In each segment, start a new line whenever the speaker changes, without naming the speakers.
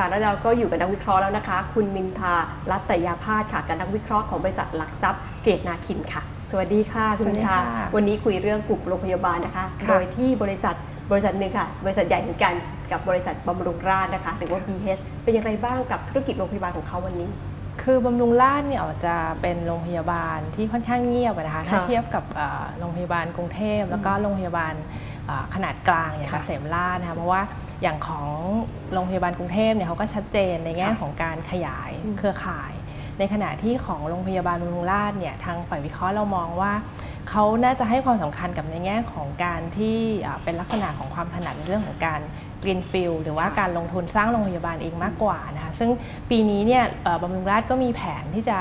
ค่ะ แล้วเราก็อยู่กับนักวิเคราะห์แล้วนะคะ คุณมินทารัตยาพาสค่ะกับนักวิเคราะห์ของบริษัทหลักทรัพย์เกตนาคินค่ะ สวัสดีค่ะคุณมินทา
สวัสดีค่ะ
วันนี้คุยเรื่องกลุ่มโรงพยาบาลนะคะ
ค่ะ
โดยที่บริษัทบริษัทหนึ่งค่ะ บริษัทใหญ่เหมือนกันกับบริษัทบำรุงราษฎร์นะคะ หรือว่า BH เป็นอย่างไรบ้างกับธุรกิจโรงพยาบาลของเขาวันนี้
คือบำรุงราษฎร์เนี่ยจะเป็นโรงพยาบาลที่ค่อนข้างเงียบอะนะคะถ้า
ค่ะ
เทียบกับเอ่อโรงพยาบาลกรุงเทพ แล้วก็โรงพยาบาลเอ่อขนาดกลางอย่างเก
ค่ะ
ษมราษฎร์นะคะเพราะว่า อย่างของโรงพยาบาลกรุงเทพเนี่ยเขาก็ชัดเจนในแง่
ค่ะ
ของการขยาย
อืม
เครือข่าย ในขณะที่ของโรงพยาบาลบำรุงราษฎร์เนี่ยทางฝ่ายวิเคราะห์เรามองว่า เขาน่าจะให้ความสำคัญกับในแง่ของการที่เอ่อเป็นลักษณะของความถนัดในเรื่องของการ Greenfield หรือว่าการลงทุนสร้างโรงพยาบาลเองมากกว่านะคะซึ่งปีนี้เนี่ยเอ่อบำรุงราษฎร์ก็มีแผนที่จะ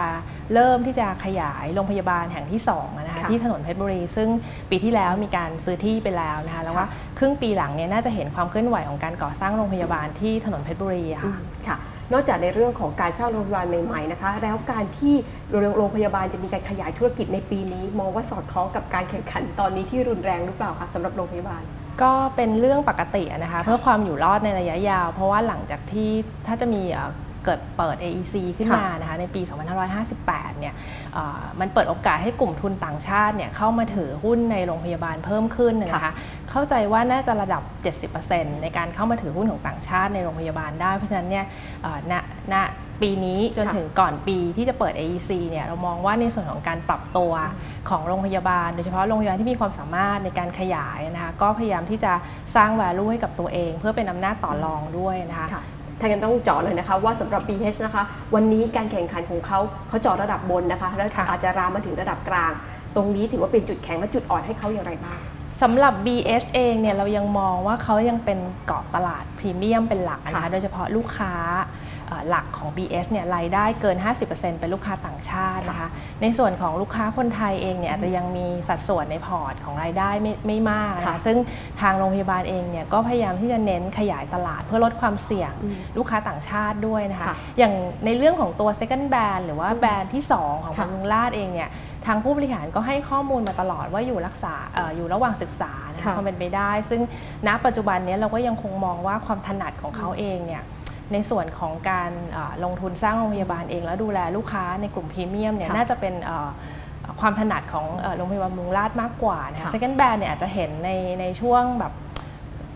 เริ่มที่จะขยายโรงพยาบาลแห่งที่2อะนะคะ
ค่ะ
ที่ถนนเพชรบุรี ซึ่งปีที่แล้วมีการซื้อที่ไปแล้วนะคะแล้วว่าครึ่งปีหลังเนี่ยน่าจะเห็นความเคลื่อนไหวของการก่อสร้างโรงพยาบาลที่ถนนเพชรบุรีอะ
อื
ค่ะ
มค่ะ นอกจากในเรื่องของการสร้างโรงพยาบาลใหม่ๆนะคะ แล้วการที่โรงพยาบาลจะมีการขยายธุรกิจในปีนี้ มองว่าสอดคล้องกับการแข่งขันตอนนี้ที่รุนแรงหรือเปล่าคะสำหรับโรงพยาบาล
ก็เป็นเรื่องปกตินะคะ เพื่อความอยู่รอดในระยะยาว เพราะว่าหลังจากที่ถ้าจะมี เอ่อเกิดเปิด AEC ขึ้น
ค่ะ
มานะคะในปี 2558 เนี่ยเอ่อมันเปิดโอกาสให้กลุ่มทุนต่างชาติเนี่ยเข้ามาถือหุ้นในโรงพยาบาลเพิ่มขึ้นนะนะคะ เข้าใจว่าน่าจะระดับ 70%ในการเข้ามาถือหุ้นของต่างชาติในโรงพยาบาลได้ เพราะฉะนั้นเนี่ยเอ่อณณปีนี้จน
ค่ะ
ถึงก่อนปีที่จะเปิด AEC เนี่ยเรามองว่าในส่วนของการปรับตัวของโรงพยาบาล โดยเฉพาะโรงพยาบาลที่มีความสามารถในการขยายนะคะก็พยายามที่จะสร้าง value ให้กับตัวเอง เพื่อเป็นอำนาจต่อรองด้วยนะคะ
ค่ะถ้างั้นต้องเจาะเลยนะคะ ว่าสำหรับ BH นะคะ วันนี้การแข่งขันของเขาเขาเจาะระดับบนนะคะแล้ว
ค่ะ
อาจจะรามมาถึงระดับกลาง ตรงนี้ถือว่าเป็นจุดแข็งและจุดอ่อนให้เขาอย่างไรบ้าง
สำหรับ BH เองเนี่ยเรายังมองว่าเขายังเป็นเกาะตลาดพรีเมียมเป็นหลักนะคะ
ค่ะ
โดยเฉพาะลูกค้าเอ่อ หลักของ BH เนี่ยรายได้เกิน 50%เป็นลูกค้าต่างชาตินะคะ ในส่วนของลูกค้าคนไทยเองเนี่ยอาจจะยังมีสัดส่วนในพอร์ตของรายได้ไม่ไม่มากนะ
ค่ะ
คะซึ่งทางโรงพยาบาลเองเนี่ยก็พยายามที่จะเน้นขยายตลาดเพื่อลดความเสี่ยง
อืม
ลูกค้าต่างชาติด้วยนะคะ
ค่ะ
อย่างในเรื่องของตัว second band หรือว่าแบรนด์ที่ 2 ของ
ค่ะ
บำรุงราษฎร์เองเนี่ยทางผู้บริหารก็ให้ข้อมูลมาตลอดว่าอยู่รักษาเอออยู่ระหว่างศึกษานะคะ
ค่ะ
ความเป็นไปได้ ซึ่งณปัจจุบันเนี้เราก็ยังคงมองว่าความถนัดของเขาเองเนี่ย ในส่วนของการเอ่อลงทุนสร้างโรงพยาบาลเอง แล้วดูแลลูกค้าในกลุ่มพรีเมียมเนี่ย
ค่ะ
น่าจะเป็นเอ่อความถนัดของเอ่อโรงพยาบาลบำรุงราษฎร์มากกว่านะคะ
ค่ะ
second band เนี่ยอาจจะเห็นในในช่วงแบบ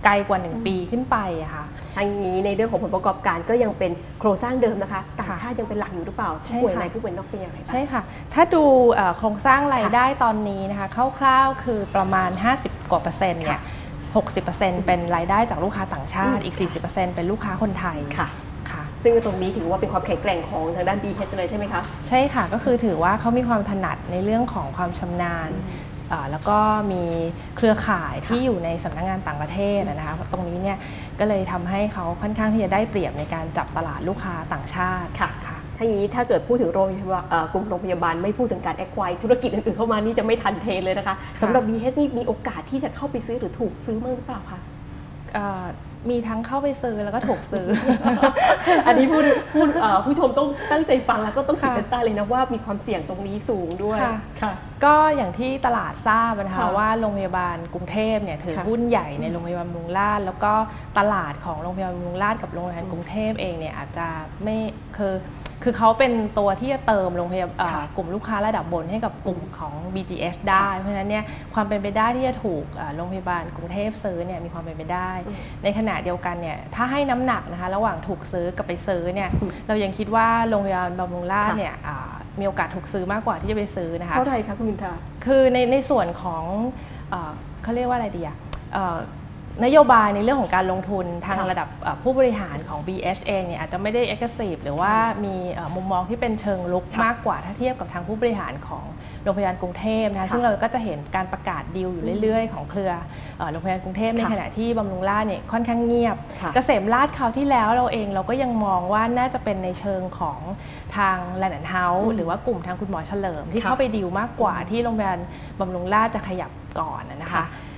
ไกลกว่า 1 ปีขึ้นไปอะค่ะ
ทางนี้ในเรื่องของผลประกอบการก็ยังเป็นโครงสร้างเดิมนะคะต่างชาติยังเป็นหลักอยู่หรือเปล่า
ใช่
ผู้ป่วย
ค่ะ
ในผู้ป่วยนอกเป็นอย่างไรบ้าง
ใช่ค่ะ ถ้าดูเอ่อโครงสร้างรายได้ตอนนี้นะคะคร่าวๆคือประมาณ 50 กว่าเปอร์เซ็นต์เนี่ย 60%เป็นรายได้จากลูกค้าต่างชาติ
อืม
อีก 40%เป็นลูกค้าคนไทย
ค่ะ
ค่ะ
ซึ่งตรงนี้ถือว่าเป็นความแข็งแกร่งของทางด้าน BH เลยใช่ไหมคะ
ใช่ค่ะ ก็คือถือว่าเขามีความถนัดในเรื่องของความชำนาญเอ่อแล้วก็มีเครือข่ายที่อยู่ในสำนักงานต่างประเทศนะคะตรงนี้เนี่ยก็เลยทำให้เขาค่อนข้างที่จะได้เปรียบในการจับตลาดลูกค้าต่างชาติ
ค่ะ
ค่ะ
ถ้าอย่างนี้ถ้าเกิดพูดถึงโรงพยาบาลเอ่อกลุ่มโรงพยาบาลไม่พูดถึงการแอคควายธุรกิจอื่นๆเข้ามานี่จะไม่ทันเทรนเลยนะคะสำหรับ BH นี่มีโอกาสที่จะเข้าไปซื้อหรือถูกซื้อมั้างหรือเปล่าคะ
เอ่อมีทั้งเข้าไปซื้อแล้วก็ถูกซื้อ
อันนี้พูดพูดเอ่อผู้ชมต้องตั้งใจฟังแล้วก็ต้องขีด
ค่ะ
เส้นใต้เลยนะว่ามีความเสี่ยงตรงนี้สูงด้วย
ค่ะ
ค่ะ
ก็อย่างที่ตลาดทราบนะคะ
ค่ะ
ว่าโรงพยาบาลกรุงเทพเนี่ยถือ
ค่ะ
หุ้นใหญ่ในโรงพยาบาลบำรุงราษฎร์แล้วก็ตลาดของโรงพยาบาลบำรุงราษฎร์กับโรงพยาบาลกรุงเทพเองเนี่ยอาจจะไม่คือ คือเขาเป็นตัวที่จะเติมโรงพยาบาลเอ่อ
ค่ะ
กลุ่มลูกค้าระดับบนให้กับกลุ่มของ BGS ได้ เพราะฉะนั้นเนี่ยความเป็นไปได้ที่จะถูกเอ่อโรงพยาบาลกรุงเทพซื้อเนี่ยมีความเป็นไปได้
อืม
ในขณะเดียวกันเนี่ยถ้าให้น้ำหนักนะคะระหว่างถูกซื้อกับไปซื้อเนี่ยเรายังคิดว่าโรงพยาบาลบำรุงราษฎร์เนี่ยอ่ามีโอกาสถูกซื้อมากกว่าที่จะไปซื้อนะคะ
เท่าไหร่คะคุณมินทรา
คือในในส่วนของเออเขาเรียกว่าอะไรดีอะเอ่อ นโยบายในเรื่องของการลงทุนทาง
ค่ะ
ระดับเอ่อผู้บริหารของ BH เองเนี่ยอาจจะไม่ได้ aggressive หรือว่ามีเอ่อมุมมองที่เป็นเชิงลุก
ค่ะ
มากกว่าถ้าเทียบกับทางผู้บริหารของโรงพยาบาลกรุงเทพนะคะ
ค่ะ
ซึ่งเราก็จะเห็นการประกาศดีลอยู่เรื่อยๆ ของเครือเอ่อโรงพยาบาลกรุงเทพใน
ค่ะ
ขณะที่บำรุงราษฎร์เนี่ยค่อนข้างเงียบ
ค่ะ
เกษมราษฎร์คราวที่แล้วเราเองเราก็ยังมองว่าน่าจะเป็นในเชิงของทางแลนด์เฮา
อื
ส์
ม
หรือว่ากลุ่มทางคุณหมอเฉลิม ที่
ค่ะ
เข้าไปดีลมากกว่าที่โรงพยาบาลบำรุงราษฎร์จะขยับก่อนนะนะคะ
ค่ะ
อ่า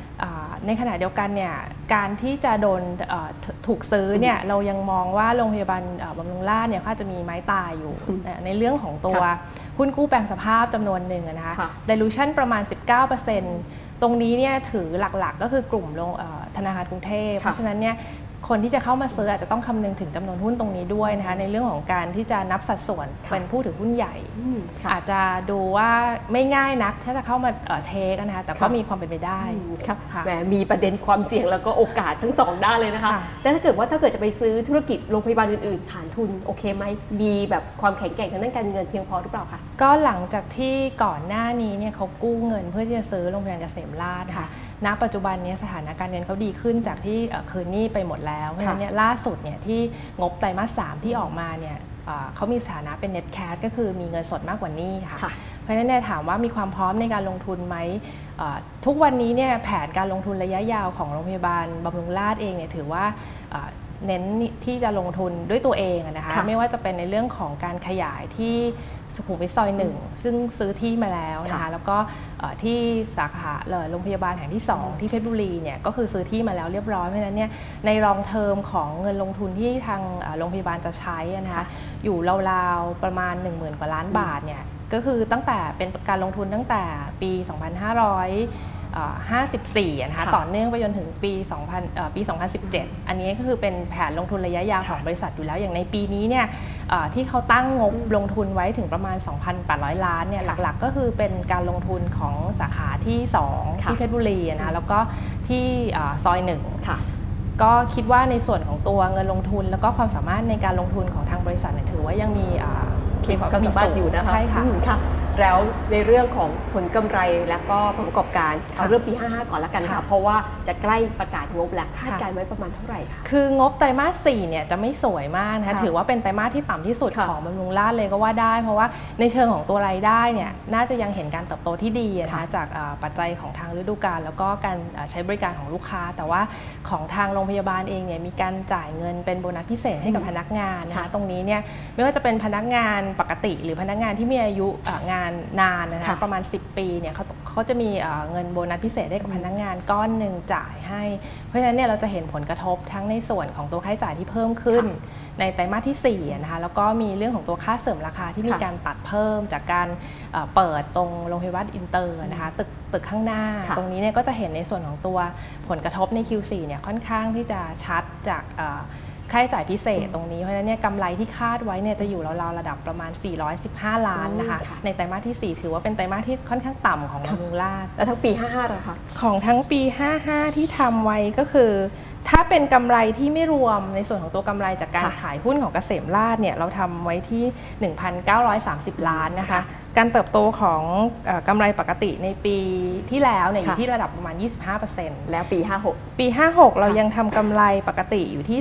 ในขณะเดียวกันเนี่ยการที่จะโดนเอ่อถถูกซื้อเนี่ยเรายังมองว่าโรงพยาบาลเอ่อบำรุงราษฎร์เนี่ยเขาอาจจะมีไม้ตายอยู่
อืม
เอ่อในเรื่องของตัว
ค่ะ
หุ้นกู้แปลงสภาพจำนวนหนึ่งอะนะคะ
ค่ะ
dilution ประมาณ 19%ตรงนี้เนี่ยถือหลักๆ ก็คือกลุ่มโรงเอ่อธนาคารกรุงเทพ
ค่ะ
เพราะฉะนั้นเนี่ย คนที่จะเข้ามาซื้ออาจจะต้องคำนึงถึงจำนวนหุ้นตรงนี้ด้วยนะคะในเรื่องของการที่จะนับสัดส่วน
ค่ะ
เป็นผู้ถือหุ้นใหญ่
อืมค่ะ
อาจจะดูว่าไม่ง่ายนักถ้าจะเข้ามาเอ่อเทคนะคะแต่ก็
ค่ะ
มีความเป็นไปได้
อืมค่ะ
ค่ะ
แหมมีประเด็นความเสี่ยงแล้วก็โอกาสทั้งสองด้านเลยนะคะ
ค่ะ
แล้วถ้าเกิดว่าถ้าเกิดจะไปซื้อธุรกิจโรงพยาบาลอื่นๆ ฐานทุนโอเคไหมมีแบบความแข็งแกร่งทางด้านการเงินเพียงพอหรือเปล่าคะ
ก็หลังจากที่ก่อนหน้านี้เนี่ยเขากู้เงินเพื่อที่จะซื้อโรงพยาบาลเกษมราษฎร์
ค่ะ
ค่ะ ณปัจจุบันเนี้สถานการณ์เงินเขาดีขึ้นจากที่เอ่อคืนหนี้ไปหมดแล้วเพราะฉะนั้นเนี่ยล่าสุดเนี่ยที่งบไตรมาสสามที่ออกมาเนี่ยเอ่อเขามีสถานะเป็น net cash ก็คือมีเงินสดมากกว่าหนี้ค่ะ
ค่ะ
เพราะฉะนั้นเนี่ยถามว่ามีความพร้อมในการลงทุนไหมเอ่อทุกวันนี้เนี่ยแผนการลงทุนระยะยาวของโรงพยาบาลบำรุงราษฎร์เองเนี่ยถือว่าเอ่อเน้นที่จะลงทุนด้วยตัวเองอะนะคะ
ค่ะ
ไม่ว่าจะเป็นในเรื่องของการขยายที่ สุขุมวิทซอยหนึ่งซึ่งซื้อที่มาแล้วนะ
ค่ะ
คะแล้วก็เอ่อที่สาขาเอ่อโรงพยาบาลแห่งที่ 2 ที่เพชรบุรีเนี่ยก็คือซื้อที่มาแล้วเรียบร้อยเพราะฉะนั้นเนี่ยในรองเทอมของเงินลงทุนที่ทางเอ่อโรงพยาบาลจะใช้อะนะคะ
ค่ะ
อยู่ราวๆประมาณ 1 0,000 กว่าล้านบาทเนี่ยก็คือตั้งแต่เป็นการลงทุนตั้งแต่ปี 2500เอ่อ 54อะนะคะ
ค่ะ
ต่อเนื่องไปจนถึงปี 2000เอ่อปี 2017 อันนี้ก็คือเป็นแผนลงทุนระยะยาวของบริษัทอยู่แล้วอย่างในปีนี้เนี่ยเอ่อที่เขาตั้งงบ
อืม
ลงทุนไว้ถึงประมาณ 2,800 ล้านเนี่ย
ค่ะ
หลักๆ ก็คือเป็นการลงทุนของสาขาที่2
ค่ะ
ที่เพชรบุรีอะนะแล้วก็ที่เอ่อซอยหนึ่ง
ค่ะ
ก็คิดว่าในส่วนของตัวเงินลงทุน แล้วก็ความสามารถในการลงทุนของทางบริษัทเนี่ยถือว่ายังมีอ่า
มีความสามารถอยู่นะคะ
ใช่ค่ะ
อืมค่ะ แล้วในเรื่องของผลกำไรและก็ผลประกอบการ
ค่ะ
เอาเรื่องปี 55 ก่อนละกันค่ะ
ค่ะ
เพราะว่าจะใกล้ประกาศงบแล้วคาด
ค่ะ
การณ์ไว้ประมาณเท่าไหร่คะ
คืองบไตรมาส4เนี่ยจะไม่สวยมากนะคะ
ค่ะ
ถือว่าเป็นไตรมาสที่ต่ำที่สุด
ค่ะ
ของบำรุงราษฎร์เลยก็ว่าได้ เพราะว่าในเชิงของตัวรายได้เนี่ยน่าจะยังเห็นการเติบโตที่ดีนะคะ
ค่ะ
จากอ่าปัจจัยของทางฤดูกาลแล้วก็การอ่าใช้บริการของลูกค้า แต่ว่าของทางโรงพยาบาลเองเนี่ยมีการจ่ายเงินเป็นโบนัสพิเศษให้กับ
อืม
พนักงานนะคะ
ค่ะ
ตรงนี้เนี่ยไม่ว่าจะเป็นพนักงานปกติ หรือพนักงานที่มีอายุอ่างานนานนะคะ
ค่ะ
ประมาณ 10 ปีเนี่ยเขาเขาจะมีอ่าเงินโบนัสพิเศษให้กับพนักงานก้อนหนึ่งจ่ายให้ เพราะฉะนั้นเนี่ยเราจะเห็นผลกระทบทั้งในส่วนของตัวค่าใช้จ่ายที่เพิ่มขึ้น ในไตรมาสที่4อะนะคะแล้วก็มีเรื่องของตัวค่าเสริมราคาที่มี
ค่ะ
การตัดเพิ่มจากการเอ่อเปิดตรงโรงพยาบาลอินเตอร์นะคะตึกตึกข้างหน้า
ค่ะ
ตรงนี้เนี่ยก็จะเห็นในส่วนของตัวผลกระทบใน Q4 เนี่ยค่อนข้างที่จะชัดจากเอ่อ ค่าใช้จ่ายพิเศษตรงนี้ เพราะฉะนั้นเนี่ยกำไรที่คาดไว้เนี่ยจะอยู่ราวๆระดับประมาณ 415 ล้านนะคะ
อืมค่ะ
ในไตรมาสที่ 4 ถือว่าเป็นไตรมาสที่ค่อนข้างต่ำของ
ค่ะ
บำรุงราษฎร์
แล้วทั้งปี 55เหรอคะ
ของทั้งปี 55 ที่ทำไว้ก็คือ ถ้าเป็นกำไรที่ไม่รวมในส่วนของตัวกำไรจากการ
ค่ะ
ขายหุ้นของเกษมราษฎร์เนี่ยเราทำไว้ที่ 1,930 ล้านนะคะ
ค่ะ
การเติบโตของเอ่อกำไรปกติในปีที่แล้วเนี่ยอยู่
ค่ะ
ที่ระดับประมาณ 25%
แล้วปี 56
ปี 56 เรายังทำกำไรปกติอยู่ที่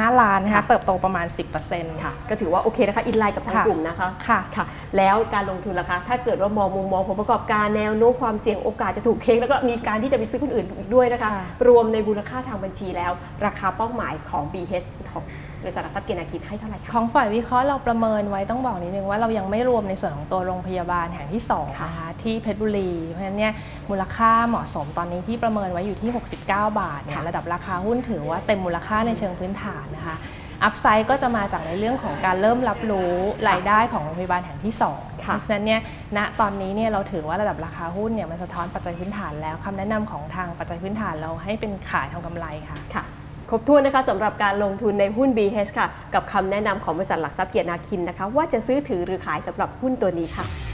2,125 ล้านนะคะ
ค่ะ
เติบโตประมาณ 10%
ค่ะก็ถือว่าโอเคนะคะ อินไลน์กับทาง
ค่ะ
กลุ่มนะคะ
ค่ะ
ค่ะ แล้วการลงทุนล่ะคะ ถ้าเกิดว่ามองมุมมองผลประกอบการแนวโน้มความเสี่ยงโอกาสจะถูกเทคแล้วก็มีการที่จะไปซื้อคนอื่นอีกด้วยนะคะ
ค่ะ
รวมในมูลค่าทางบัญชีแล้ว ราคาเป้าหมายของ BH ของ บริษัทหลักทรัพย์เกียรตินาคินให้เท่าไหร่คะ
ของฝ่ายวิเคราะห์เราประเมินไว้ต้องบอกนิดนึงว่าเรายังไม่รวมในส่วนของตัวโรงพยาบาลแห่งที่2
ค่ะ
นะคะที่เพชรบุรี เพราะฉะนั้นเนี่ยมูลค่าเหมาะสมตอนนี้ที่ประเมินไว้อยู่ที่ 69 บาทเนี่ย
ค่ะ
ระดับราคาหุ้นถือว่าเต็มมูลค่าในเชิงพื้นฐานนะคะอัพไซด์ก็จะมาจากในเรื่องของการเริ่มรับรู้รายได้ของโรงพยาบาลแห่งที่2เพ
ค่ะ
ราะฉะนั้นเนี่ยณตอนนี้เนี่ยเราถือว่าระดับราคาหุ้นเนี่ยมันสะท้อนปัจจัยพื้นฐานแล้วคำแนะนำของทางปัจจัยพื้นฐานเราให้เป็นขายทางกำไร
ค่ะ ครบถ้วนนะคะสำหรับการลงทุนในหุ้น BH ค่ะ กับคำแนะนำของบริษัทหลักทรัพย์เกียรตินาคินนะคะ ว่าจะซื้อถือหรือขายสำหรับหุ้นตัวนี้ค่ะ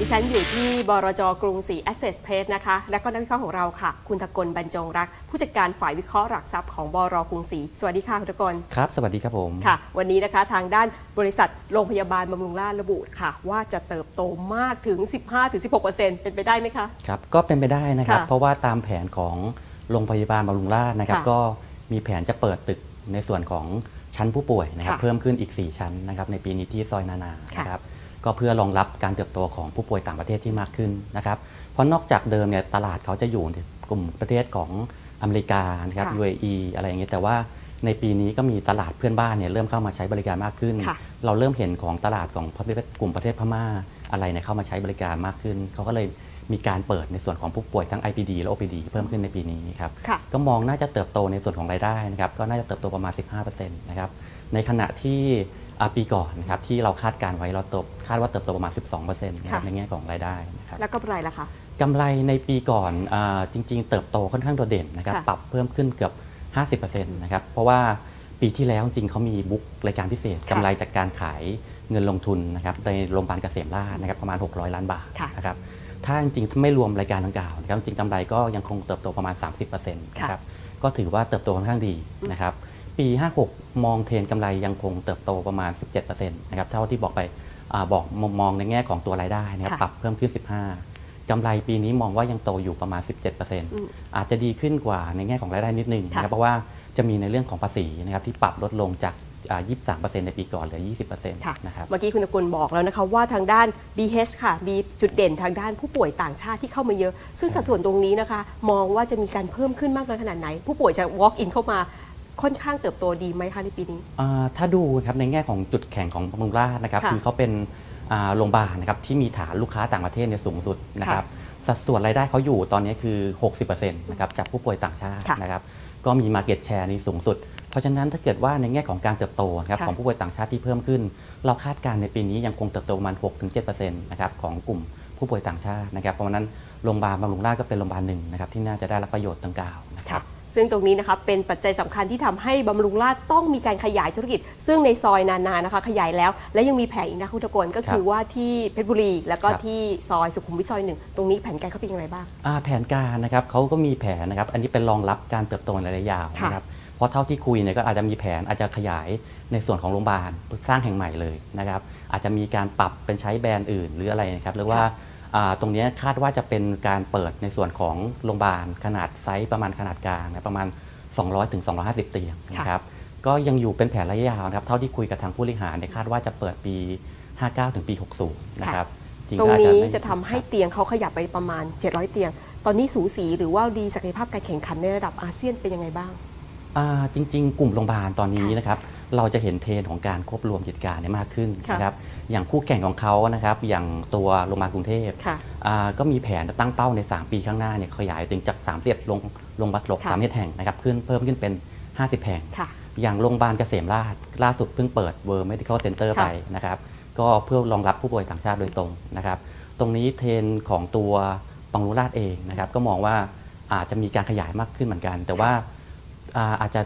ดิฉันอยู่ที่บรจกรุงศรี Asset Press นะคะ และก็นักวิเคราะห์ของเราค่ะ คุณตะกลบรรจงรัก ผู้จัดการฝ่ายวิเคราะห์หลักทรัพย์ของบรกรุงศรีสวัสดีค่ะคุณตะกล
ครับสวัสดีครับผม
ค่ะ วันนี้นะคะทางด้านบริษัทโรงพยาบาลบำรุงราษฎร์ระบุค่ะ ว่าจะเติบโตมากถึง 15-16%เป็นไปได้ไหมคะ
ครับก็เป็นไปได้นะครับ
ค่ะ
เพราะว่าตามแผนของโรงพยาบาลบำรุงราษฎร์นะครับ
ค่ะ
ก็มีแผนจะเปิดตึกในส่วนของชั้นผู้ป่วยนะครับ
ค่ะ
เพิ่มขึ้นอีก 4 ชั้นนะครับในปีนี้ที่ซอยนานา
ค่ะ
นะครับ ก็เพื่อรองรับการเติบโตของผู้ป่วยต่างประเทศที่มากขึ้นนะครับ เพราะนอกจากเดิมเนี่ยตลาดเขาจะอยู่ในกลุ่มประเทศของอเมริกานะครับ
ค่ะ
UAE อะไรอย่างเงี้ยแต่ว่าในปีนี้ก็มีตลาดเพื่อนบ้านเนี่ยเริ่มเข้ามาใช้บริการมากขึ้น
ค่ะ
เราเริ่มเห็นของตลาดของประเทศกลุ่มประเทศพม่าอะไรเนี่ยเข้ามาใช้บริการมากขึ้น เขาก็เลยมีการเปิดในส่วนของผู้ป่วยทั้ง IPD และ OPD เพิ่มขึ้นในปีนี้ครับ
ค่ะ
ก็มองน่าจะเติบโตในส่วนของรายได้นะครับ ก็น่าจะเติบโตประมาณ 15%นะครับ ในขณะที่อ่า ปีก่อนนะครับที่เราคาดการไว้เราเติบคาดว่าเติบโตประมาณ 12%นะครับ
ค่ะ
ในแง่ของรายได้นะครับ
แล้วก็ไรล่ะคะ
กำไรในปีก่อนอาจริง ๆ เติบโตค่อนข้างโดดเด่นนะครับ
ค่ะ
ปรับเพิ่มขึ้นเกือบ 50%นะครับเพราะว่าปีที่แล้วจริงๆเขามีบุ๊กรายการพิเศษ
ค่ะ
กำไรจากการขายเงินลงทุนนะครับในโรงพยาบาลเกษมราชนะครับประมาณ 600 ล้านบาท
ค่ะ
นะครับถ้าจริงๆไม่รวมรายการดังกล่าวนะครับจริงๆกำไรก็ยังคงเติบโตประมาณ 30%นะครับก็ถือว่าเติบโตค่อนข้างดีนะครับ ปี 56 มองเทรนกำไรยังคงเติบโตประมาณ 17%นะครับเท่าที่บอกไปอาบอกมุมมองในแง่ของตัวรายได้นะครับ
ค่ะ
ปรับเพิ่มขึ้น 15 กำไรปีนี้มองว่ายังโตอยู่ประมาณ 17%อาจจะดีขึ้นกว่าในแง่ของรายได้นิดนึงนะครับเพราะว่าจะมีในเรื่องของภาษีนะครับที่ปรับลดลงจากอ่า23%ในปีก่อนเหลือ 20%
ค่ะ
นะครับ
เมื่อกี้คุณตะกุลบอกแล้วนะคะว่าทางด้าน BH ค่ะ มีจุดเด่นทางด้านผู้ป่วยต่างชาติที่เข้ามาเยอะ ซึ่งสัดส่วนตรงนี้นะคะ มองว่าจะมีการเพิ่มขึ้นมากน้อยขนาดไหน ผู้ป่วยจะ walk in เข้ามา ค่อนข้างเติบโตดีไหมคะในปีนี้
อ่าถ้าดูครับในแง่ของจุดแข็งของบำรุงราษฎร์นะครับ
ค่ะ
คือเขาเป็นอ่าโรงพยาบาลนะครับที่มีฐานลูกค้าต่างประเทศเนี่ยสูงสุดนะครับสัดส่วนรายได้เขาอยู่ตอนนี้คือ 60%นะครับจากผู้ป่วยต่างชาติ
ค่ะ
นะครับก็มี Market Share นี้สูงสุด เพราะฉะนั้นถ้าเกิดว่าในแง่ของการเติบโตนะครับ
ค่ะ
ของผู้ป่วยต่างชาติที่เพิ่มขึ้น เราคาดการณ์ในปีนี้ยังคงเติบโตประมาณ 6-7%นะครับของกลุ่มผู้ป่วยต่างชาตินะครับเพราะฉะนั้นโรงพยาบาลบำรุงราษฎร์ก็เป็นโรงพยาบาลหนึ่งนะครับที่น่าจะได้รับประโยชน์ดังกล่าวนะครับ
ซึ่งตรงนี้นะคะเป็นปัจจัยสำคัญที่ทำให้บำรุงราษฎร์ต้องมีการขยายธุรกิจ ซึ่งในซอยนานานะคะ ขยายแล้ว และยังมีแผนอีกนะคุณตะกลก็คือว่าที่เพชรบุรี แล้วก็
ครับ
ที่ซอยสุขุมวิทซอยหนึ่งตรงนี้แผนการเขาเป็นอย่างไรบ้าง
อ่าแผนการนะครับเขาก็มีแผนนะครับ อันนี้เป็นรองรับการเติบโตในระยะยาว
ค่ะ
นะครับเพราะเท่าที่คุยเนี่ยก็อาจจะมีแผนอาจจะขยายในส่วนของโรงพยาบาลสร้างแห่งใหม่เลยนะครับ อาจจะมีการปรับเป็นใช้แบรนด์อื่นหรืออะไรนะครับหรือว่าอ่า ตรงเนี้ยคาดว่าจะเป็นการเปิดในส่วนของโรงพยาบาลขนาดไซส์ประมาณขนาดกลางนะประมาณ 200ถึง250 เตียงนะครับก็ยังอยู่เป็นแผนระยะยาวนะครับเท่าที่คุยกับทางผู้บริหารเนี่ยคาดว่าจะเปิดปี 59 ถึงปี 60 นะครับจริง
ตรง
ก็อาจจะ
นี้
ไม่
จะทำให้
ครับ
เตียงเขาขยับไปประมาณ 700 เตียง ตอนนี้สูสีหรือว่าดีศักยภาพการแข่งขันในระดับอาเซียนเป็นยังไงบ้าง
อ่าจริง ๆ กลุ่มโรงพยาบาลตอนนี้นะครับ เราจะเห็นเทรนด์ของการควบรวมกิจการเนี่ยมากขึ้น
ค่ะ
นะครับอย่างคู่แข่งของเขานะครับอย่างตัวโรงพยาบาลกรุงเทพ
ค่ะ
อ่าก็มีแผนจะตั้งเป้าใน 3 ปีข้างหน้าเนี่ยขยายถึงจาก3 1โรงโรงพยาบาลหลก
ค่ะ
สามสิบแห่งนะครับขึ้นเพิ่มขึ้นเป็น 50 แห่ง
ค่ะ
อย่างโรงพยาบาลเกษมราชล่าสุดเพิ่งเปิด World Medical Center
ค่ะ
ไปนะครับก็เพื่อรองรับผู้ป่วยต่างชาติโดยตรงนะครับตรงนี้เทรนด์ของตัวปังรุราชเองนะครับก็มองว่าอาจจะมีการขยายมากขึ้นเหมือนกัน แต่ว่าอ่าอาจจะ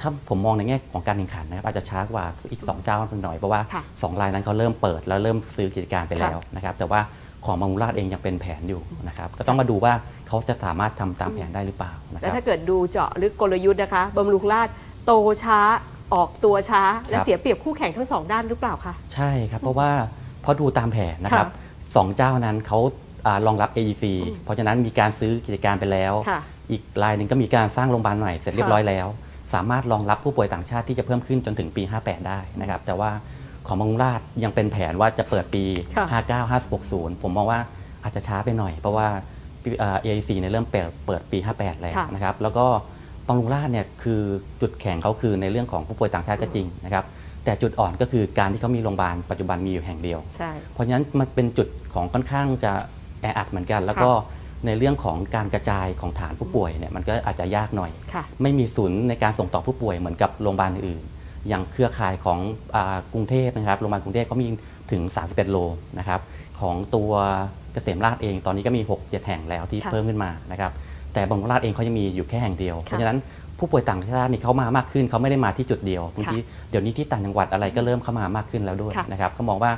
ถ้าผมมองในแง่ของการแข่งขันนะครับอาจจะช้ากว่าอีก 2 เจ้าหน่อยเพราะว่า
ค่ะ
2 รายนั้นเขาเริ่มเปิดแล้วเริ่มซื้อกิจการไปแล้วนะครับแต่ว่าของบางรุราชเองยังเป็นแผนอยู่นะครับก็ต้องมาดูว่าเขาจะสามารถทำตามแผนได้หรือเปล่านะค
แล้ว
รับ
ถ้าเกิดดูเจาะลึกกลยุทธ์นะคะบำรุงราษฎร์โตช้าออกตัวช้า และ
ครับ
เสียเปรียบคู่แข่งทั้งสองด้านหรือเปล่าคะ
ใช่ครับ เพราะว่าพอดูตามแผนนะครับ
ค่ะ
สองเจ้านั้นเขาอารองรับ AEC เพราะฉะนั้นมีการซื้อกิจการไปแล้ว
ค่ะ
อีกรายหนึ่งก็มีการสร้างโรงพยาบาลใหม่เสร็จเรียบร้อยแล้ว สามารถรองรับผู้ป่วยต่างชาติที่จะเพิ่มขึ้นจนถึงปี 58 ได้นะครับ แต่ว่าของบางราชยังเป็นแผนว่าจะเปิดปี
ค่ะ
59 560 ผมมองว่าอาจจะช้าไปหน่อย เพราะว่าเอ่อ AEC เนี่ยเริ่มเปิดเปิดปี 58 แล้ว
ค่ะ
นะครับ แล้วก็บำรุงราชเนี่ยคือจุดแข็งเขาคือในเรื่องของผู้ป่วยต่างชาติก็จริงนะครับ แต่จุดอ่อนก็คือการที่เขามีโรงพยาบาลปัจจุบันมีอยู่แห่งเดียว
ใช่
เพราะฉะนั้นมันเป็นจุดของค่อนข้างจะแออัดเหมือนกัน แล้วก็ ในเรื่องของการกระจายของฐานผู้ป่วยเนี่ยมันก็อาจจะยากหน่อย
ค่ะ
ไม่มีศูนย์ในการส่งต่อผู้ป่วยเหมือนกับโรงพยาบาลอื่นๆอย่างเครือข่ายของอากรุงเทพนะครับ โรงพยาบาลกรุงเทพก็มีถึง 31 โลนะครับ ของตัวเกษมราชเองตอนนี้ก็มี 6-7 แห่งแล้วที่
ค่ะ
เพิ่มขึ้นมานะครับ แต่บางราชเองเขายังมีอยู่แค่แห่งเดียว เพ
ค่ะ
ราะฉะนั้นผู้ป่วยต่างชาตินี่เขามามากขึ้นเขาไม่ได้มาที่จุดเดียวบางทีเดี๋ยวนี้ที่ต่างจังหวัดอะไรก็เริ่มเข้ามามากขึ้นแล้วด้วย
ค่ะ
นะครับก็มองว่า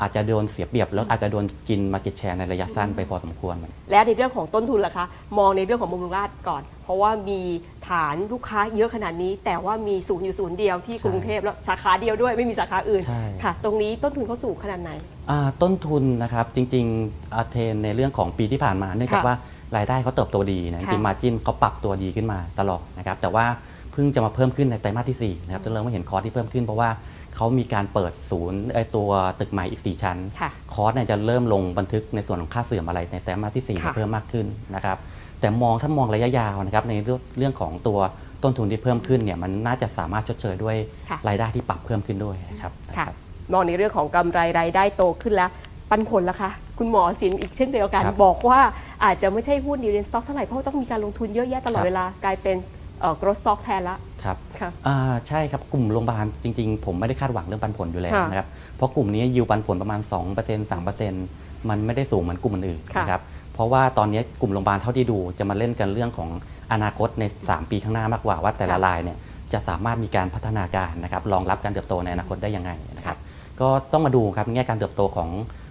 อาจจะโดนเสียเปรียบ แล้วอาจจะโดนกินมาเก็ตแชร์ในระยะสั้นไปพอสมควร
และในเรื่องของต้นทุนล่ะคะ มองในเรื่องของบำรุงราษฎร์ก่อน เพราะว่ามีฐานลูกค้าเยอะขนาดนี้ แต่ว่ามีศูนย์อยู่ศูนย์เดียวที่
ใช่
กรุงเทพแล้วสาขาเดียวด้วยไม่มีสาขาอื่น
ใช่
ค่ะ ตรงนี้ต้นทุนเขาสูงขนาดไหน
อ่าต้นทุนนะครับจริงๆอาเทรนในเรื่องของปีที่ผ่านมาเนื่องจาก
ค่ะ
ว่ารายได้เขาเติบโตดีนะจ
ค่ะ
ริงมาจินเขาปรับตัวดีขึ้นมาตลอดนะครับแต่ว่าเพิ่งจะมาเพิ่มขึ้นในไตรมาสที่4นะครับจะเริ่มมาเห็นคอร์สที่เพิ่มขึ้นเพราะว่า เขามีการเปิดศูนย์ไอตัวตึกใหม่อีก 4 ชั้น
ค่ะ
คอร์สเนี่ยจะเริ่มลงบันทึกในส่วนของค่าเสื่อมอะไรในไตรมาสที่4
ค่ะ
เพิ่มมากขึ้นนะครับแต่มองถ้ามองระยะยาวนะครับในเรื่องเรื่องของตัวต้นทุนที่เพิ่มขึ้นเนี่ยมันน่าจะสามารถชดเชยด้วย
ค่ะ
รายได้ที่ปรับเพิ่มขึ้นด้วยนะครับ
ค่ะมองในเรื่องของกำไรรายได้โตขึ้นแล้ว ปันผลล่ะคะคุณหมอสินอีกเช่นเดียวกัน
ครับ
บอกว่าอาจจะไม่ใช่หุ้นดีเรนสต็อกเท่าไหร่เพราะว่าต้องมีการลงทุนเยอะแยะตลอด
ครับ
เวลากลายเป็น เอ่อ growth stock แทนละ
ครับ
ค่ะ
อ่าใช่ครับกลุ่มโรงพยาบาลจริงๆ ผมไม่ได้คาดหวังเรื่องปันผลอยู่แล้ว
ค่ะ
นะครับเพราะกลุ่มนี้ยิวปันผลประมาณ 2% 3%มันไม่ได้สูงเหมือนกลุ่มอื่นๆ
ค่ะ
นะครับเพราะว่าตอนนี้กลุ่มโรงพยาบาลเท่าที่ดู จะมาเล่นกันเรื่องของอนาคตใน 3 ปีข้างหน้ามากกว่าว่าแต่ละ
ค่ะ
รายเนี่ยจะสามารถมีการพัฒนาการนะครับรองรับการเติบโตในอนาคตได้ยังไงนะครับก็ต้องมาดูครับในแง่การเติบโตของ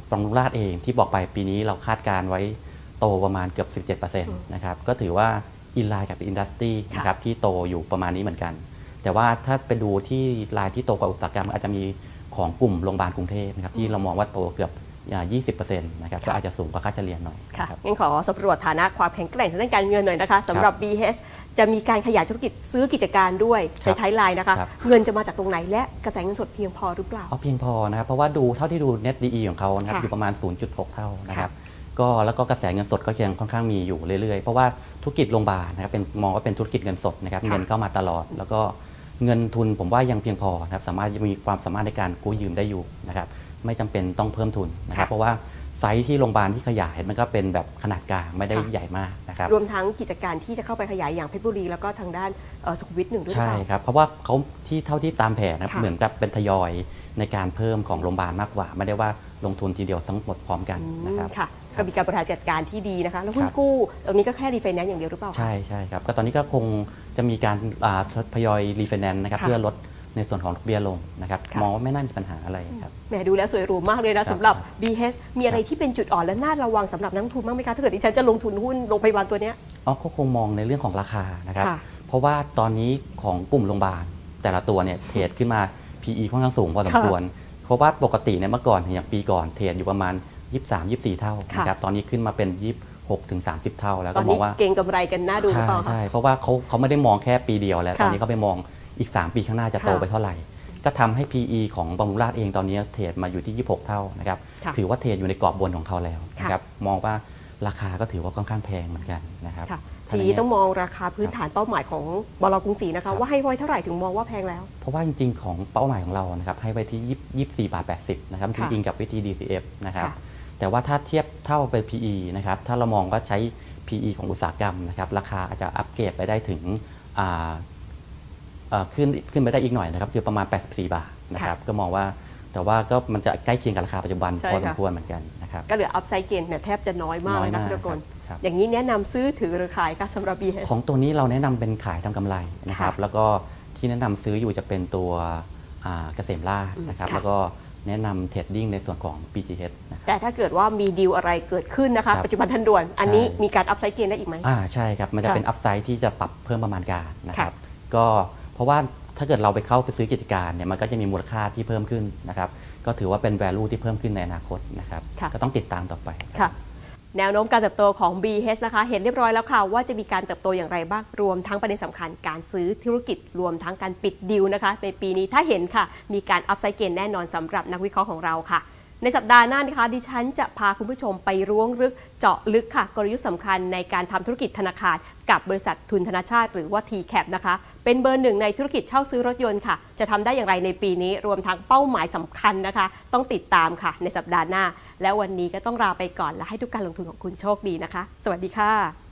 ปรองรุงราชเองที่บอกไปปีนี้เราคาดการไว้โตประมาณเกือบ 17%นะครับก็ถือว่า อินไลน์กับอินดัสตรี
ค่ะ
นะครับที่โตอยู่ประมาณนี้เหมือนกัน แต่ว่าถ้าไปดูที่รายที่โตกว่าอุตสาหกรรมอาจจะมีของกลุ่มโรงพยาบาลกรุงเทพนะครับที่เรามองว่าโตเกือบอ่า20%นะครับก็อาจจะสูงกว่าค่าเฉลี่ยหน่อย
ค่ะ
นะครับ
งั้นขอสำรวจฐานะความแข็งแกร่งทางด้านการเงินหน่อยนะคะสำหรับ BH จะมีการขยายธุรกิจซื้อกิจการด้วย
ค
ใน
รับ
ท้ายไลน์นะคะ
ครับ
เงินจะมาจากตรงไหนและกระแสเงินสดเพียงพอหรือเปล่า
เอาเพียงพอนะครับเพราะว่าดูเท่าที่ดู Net DE ของเขานะครับ
ค่ะ
อยู่ประมาณ 0.6 เท่านะครับ ก็แล้วก็กระแสเงินสดก็ยังค่อนข้างมีอยู่เรื่อยๆ เพราะว่าธุรกิจโรงพยาบาลนะครับเป็นมองว่าเป็นธุรกิจเงินสดนะครับ
ค่ะ
เงินเข้ามาตลอด แล้วก็เงินทุนผมว่ายังเพียงพอนะครับสามารถมีความสามารถในการกู้ยืมได้อยู่นะครับไม่จำเป็นต้องเพิ่มทุนนะครับ
ค่ะ
เพราะว่าไซส์ที่โรงพยาบาลที่ขยายมันก็เป็นแบบขนาดกลางไม่ได้
ค่ะ
ใหญ่มากนะครับ
รวมทั้งกิจการที่จะเข้าไปขยายอย่างเพชรบุรีแล้วก็ทางด้านเอ่อสุขุมวิทหนึ่งด้วยหรือ
ใช่
เปล่า
ครับเพราะว่าเขาที่เท่าที่ตามแผนนะครับ
ค่ะ
เหมือนกับเป็นทยอยในการเพิ่มของโรงพยาบาลมากกว่า ไม่ได้ว่าลงทุนทีเดียวทั้งหมดพร้อมกันนะครับ
ค่ะ ก็มีการบริหารจัดการที่ดีนะคะ แล้วหุ้
คนรับ
กู้ตรงนี้ก็แค่รีไฟแนนซ์อย่างเดียวหรือเปล่าคะ
ใช่ใช่ครับ ก็ตอนนี้ก็คงจะมีการอ่าทยอยรีไฟแนนซ์นะครับ
ค่ะ
เพื่อลดในส่วนของดอกเบี้ยลงนะครับ
ค่ะ
มองว่าไม่น่ามีปัญหาอะไรครับ
แหมดูแล้วสวยหรูมากเลยนะครับสำหรับ BH มีอะไรที่เป็นจุดอ่อนและน่าระวังสำหรับนักลงทุนบ้างไหมคะ ถ้าเกิดดิฉันจะลงทุนหุ้นโรงพยาบาลตัวเนี้ย
อ๋อก็คงมองในเรื่องของราคานะครับ
ค่ะ
เพราะว่าตอนนี้ของกลุ่มโรงพยาบาล แต่ละตัวเนี่ยเทรดขึ้นมา PE ค่อนข้างสูงพอสม
ค่ะ
ควร เพราะว่าปกติเนี่ยเมื่อก่อนอย่างปีก่อนเทรดอยู่ประมาณ 23 24 เท่า
ค่ะ
นะครับตอนนี้ขึ้นมาเป็น 26ถึง30 เท่า แล้ว
ตอ
ก็
น
มอ
นี้
งว่า
เก่งกำไรกันน่าดูหรือ
ใช่
เปล่าคะ
ใช่เพราะว่าเขาเขาไม่ได้มองแค่ปีเดียวแล้ว
ค่ะ
ตอนนี้เขาไปมองอีก 3 ปีข้างหน้าจะโต
ค่ะ
ไปเท่าไหร่ ก็ทำให้ PE ของบำรุงราชเองตอนนี้เทรดมาอยู่ที่ 26 เท่านะครับ
ค่ะ
ถือว่าเทรดอยู่ในกรอบบนของเขาแล้ว
ค่ะ
นะครับมองว่าราคาก็ถือว่าค่อนข้างแพงเหมือนกันนะครับ
ค่ะ
ถ้า
ที
ใน
นี้
แง่
ต้องมองราคาพื้นฐานเป้าหมายของบลกรุงศรีนะ
ครั
คะ
บ
ว่าให้ไว้เท่าไหร่ถึงมองว่าแพงแล้ว
เพราะว่าจริงๆ ของเป้าหมายของเรานะครับให้ไว้ที่ 24 บาท 80 นะครับ
ค่ะ
จริงๆกับวิธี DCF นะครับ
ค่ะ
แต่ว่าถ้าเทียบเท่าเป็น PE นะครับ ถ้าเรามองว่าใช้ PE ของอุตสาหกรรมนะครับ ราคาอาจจะอัปเกรดไปได้ถึงอ่าเอ่อขึ้นขึ้นไปได้อีกหน่อยนะครับ คือประมาณ 84 บาทนะครับ ก็มองว่าแต่ว่าก็มันจะใกล้เคียงกับราคาปัจจุบัน
ใช่
พอสม
ค่ะ
ควรเหมือนกันนะครับ
ก็เหลืออัพไซด์เกนเนี่ยแทบจะน้อยมาก
น้อย
นะ
มาก
คุณกล
ครับ
อย่างนี้แนะนำซื้อถือหรือขายคะสำหรับ BH
ของตัวนี้เราแนะนำเป็นขายทำกำไรนะครับ
ค่ะ
แล้วก็ที่แนะนำซื้ออยู่จะเป็นตัวอ่าเกษมราชนะครับ
ค่ะ
แล้วก็ แนะนำเทรดดิ้งในส่วนของ BGH นะครับ
แต่ถ้าเกิดว่ามีดีลอะไรเกิดขึ้นนะคะ
ครับ
ปัจจุบันทันด่วน อันนี้
ใช่
มีการอัพไซด์เกนได้อีกไหม
อ่าใช่ครับ มันจะ
ค่ะ
เป็นอัพไซด์ที่จะปรับเพิ่มประมาณการนะครับ
ค่ะ
ก็เพราะว่าถ้าเกิดเราไปเข้าไปซื้อกิจการเนี่ยมันก็จะมีมูลค่าที่เพิ่มขึ้นนะครับ ก็ถือว่าเป็น value ที่เพิ่มขึ้นในอนาคตนะครับ
ค่ะ
ก็ต้องติดตามต่อไป
ค่ะ แนวโน้มการเติบโตของ BH นะคะ เห็นเรียบร้อยแล้วค่ะ ว่าจะมีการเติบโตอย่างไรบ้าง รวมทั้งประเด็นสำคัญการซื้อธุรกิจรวมทั้งการปิดดีลนะคะ ในปีนี้ถ้าเห็นค่ะ มีการอัพไซเกนแน่นอนสำหรับนักวิเคราะห์ของเราค่ะ ในสัปดาห์หน้านะคะ ดิฉันจะพาคุณผู้ชมไปร่วงลึกเจาะลึกค่ะ กลยุทธ์สำคัญในการทำธุรกิจธนาคาร กับบริษัททุนธนาชาติ หรือว่า TCAP นะคะ เป็นเบอร์หนึ่งในธุรกิจเช่าซื้อรถยนต์ค่ะ จะทำได้อย่างไรในปีนี้ รวมทั้งเป้าหมายสำคัญนะคะ ต้องติดตามค่ะ ในสัปดาห์หน้า และวันนี้ก็ต้องลาไปก่อนและให้ทุกการลงทุนของคุณโชคดีนะคะ สวัสดีค่ะ